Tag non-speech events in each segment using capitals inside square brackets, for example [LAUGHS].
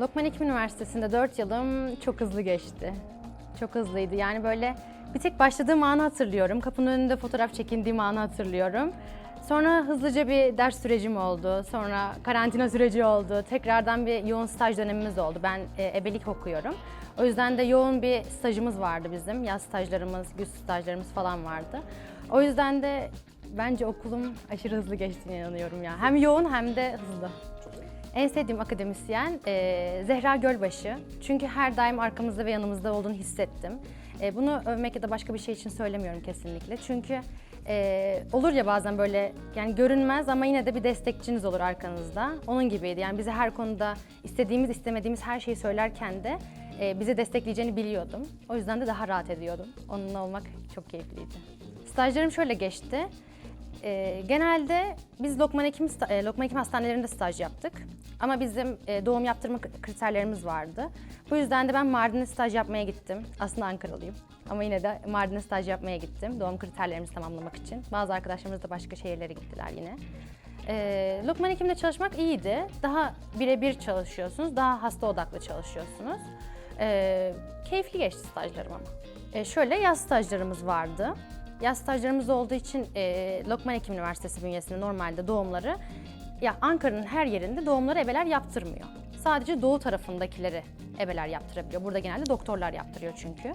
Ekim Üniversitesi'nde 4 yılım çok hızlı geçti. Çok hızlıydı. Yani böyle bir tek başladığım anı hatırlıyorum. Kapının önünde fotoğraf çekindiğim anı hatırlıyorum. Sonra hızlıca bir ders sürecim oldu. Sonra karantina süreci oldu. Tekrardan bir yoğun staj dönemimiz oldu. Ben e, ebelik okuyorum. O yüzden de yoğun bir stajımız vardı bizim. Yaz stajlarımız, güz stajlarımız falan vardı. O yüzden de bence okulum aşırı hızlı geçtiğine inanıyorum ya. Hem yoğun hem de hızlı. En sevdiğim akademisyen e, Zehra Gölbaşı. Çünkü her daim arkamızda ve yanımızda olduğunu hissettim. E, bunu övmek ya da başka bir şey için söylemiyorum kesinlikle. Çünkü e, olur ya bazen böyle yani görünmez ama yine de bir destekçiniz olur arkanızda. Onun gibiydi. Yani bize her konuda istediğimiz istemediğimiz her şeyi söylerken de e, bizi destekleyeceğini biliyordum. O yüzden de daha rahat ediyordum. Onunla olmak çok keyifliydi. Stajlarım şöyle geçti. Ee, genelde biz Lokman Hekim, e, Lokman Hekim hastanelerinde staj yaptık. Ama bizim e, doğum yaptırma kriterlerimiz vardı. Bu yüzden de ben Mardin'e staj yapmaya gittim. Aslında Ankaralıyım. Ama yine de Mardin'e staj yapmaya gittim. Doğum kriterlerimizi tamamlamak için. Bazı arkadaşlarımız da başka şehirlere gittiler yine. Ee, Lokman Hekim'de çalışmak iyiydi. Daha birebir çalışıyorsunuz. Daha hasta odaklı çalışıyorsunuz. Ee, keyifli geçti stajlarım ama. Ee, şöyle yaz stajlarımız vardı. Yaz stajlarımız olduğu için e, Lokman Hekim Üniversitesi bünyesinde normalde doğumları ya Ankara'nın her yerinde doğumları ebeler yaptırmıyor. Sadece doğu tarafındakileri ebeler yaptırabiliyor. Burada genelde doktorlar yaptırıyor çünkü.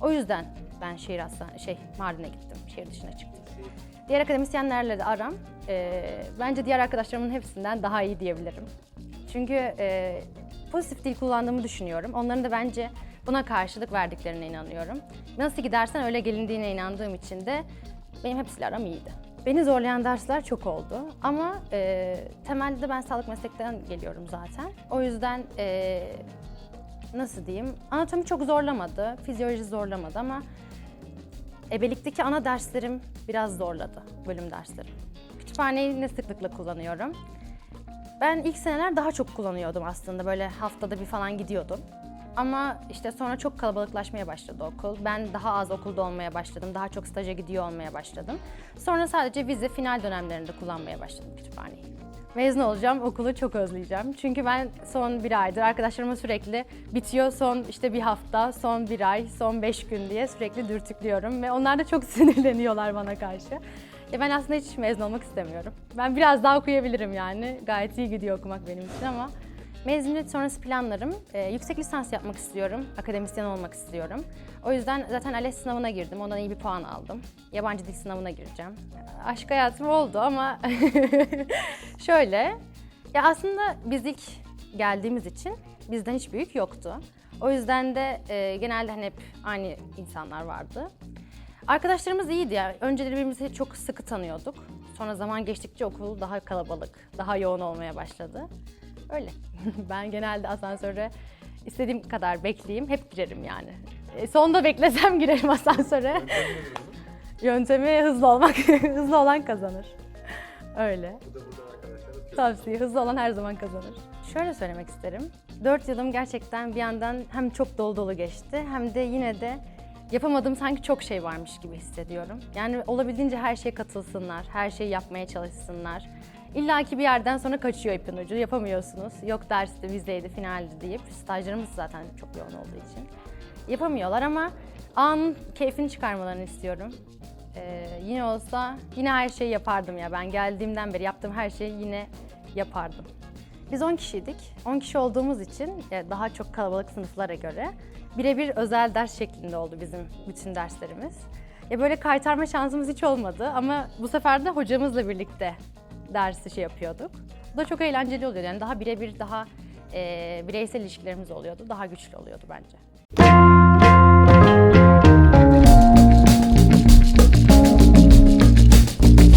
O yüzden ben şehir hastane şey Mardin'e gittim. Şehir dışına çıktım. Diğer akademisyenlerle de aram e, bence diğer arkadaşlarımın hepsinden daha iyi diyebilirim. Çünkü e, pozitif dil kullandığımı düşünüyorum. Onların da bence buna karşılık verdiklerine inanıyorum. Nasıl gidersen öyle gelindiğine inandığım için de benim hepsiyle aram iyiydi. Beni zorlayan dersler çok oldu ama e, temelde de ben sağlık meslekten geliyorum zaten. O yüzden e, nasıl diyeyim anatomi çok zorlamadı, fizyoloji zorlamadı ama ebelikteki ana derslerim biraz zorladı, bölüm derslerim. Kütüphaneyi ne sıklıkla kullanıyorum? Ben ilk seneler daha çok kullanıyordum aslında. Böyle haftada bir falan gidiyordum. Ama işte sonra çok kalabalıklaşmaya başladı okul. Ben daha az okulda olmaya başladım. Daha çok staja gidiyor olmaya başladım. Sonra sadece vize final dönemlerinde kullanmaya başladım kütüphaneyi. Mezun olacağım, okulu çok özleyeceğim. Çünkü ben son bir aydır arkadaşlarıma sürekli bitiyor son işte bir hafta, son bir ay, son beş gün diye sürekli dürtüklüyorum. Ve onlar da çok [LAUGHS] sinirleniyorlar bana karşı. Ya ben aslında hiç mezun olmak istemiyorum. Ben biraz daha okuyabilirim yani. Gayet iyi gidiyor okumak benim için ama mezuniyet sonrası planlarım e, yüksek lisans yapmak istiyorum. Akademisyen olmak istiyorum. O yüzden zaten ALES sınavına girdim. Ondan iyi bir puan aldım. Yabancı dil sınavına gireceğim. Aşk hayatım oldu ama [LAUGHS] şöyle. Ya aslında biz ilk geldiğimiz için bizden hiç büyük yoktu. O yüzden de e, genelde hani hep aynı insanlar vardı. Arkadaşlarımız iyiydi ya. Önceleri birbirimizi çok sıkı tanıyorduk. Sonra zaman geçtikçe okul daha kalabalık, daha yoğun olmaya başladı. Öyle. [LAUGHS] ben genelde asansöre istediğim kadar bekleyeyim, hep girerim yani. E, sonda beklesem [LAUGHS] girerim asansöre. Yöntemi hızlı olmak, [LAUGHS] hızlı olan kazanır. Öyle. Tavsiye, hızlı olan her zaman kazanır. Şöyle söylemek isterim. 4 yılım gerçekten bir yandan hem çok dolu dolu geçti hem de yine de yapamadığım sanki çok şey varmış gibi hissediyorum. Yani olabildiğince her şeye katılsınlar, her şeyi yapmaya çalışsınlar. İlla ki bir yerden sonra kaçıyor ipin ucu, yapamıyorsunuz. Yok dersti, vizeydi, finaldi deyip stajlarımız zaten çok yoğun olduğu için. Yapamıyorlar ama anın keyfini çıkarmalarını istiyorum. Ee, yine olsa yine her şeyi yapardım ya. Ben geldiğimden beri yaptığım her şeyi yine yapardım. Biz 10 kişiydik. 10 kişi olduğumuz için e, daha çok kalabalık sınıflara göre birebir özel ders şeklinde oldu bizim bütün derslerimiz. Ya böyle kaytarma şansımız hiç olmadı ama bu sefer de hocamızla birlikte dersi şey yapıyorduk. Bu da çok eğlenceli oluyordu. Yani daha birebir daha e, bireysel ilişkilerimiz oluyordu. Daha güçlü oluyordu bence.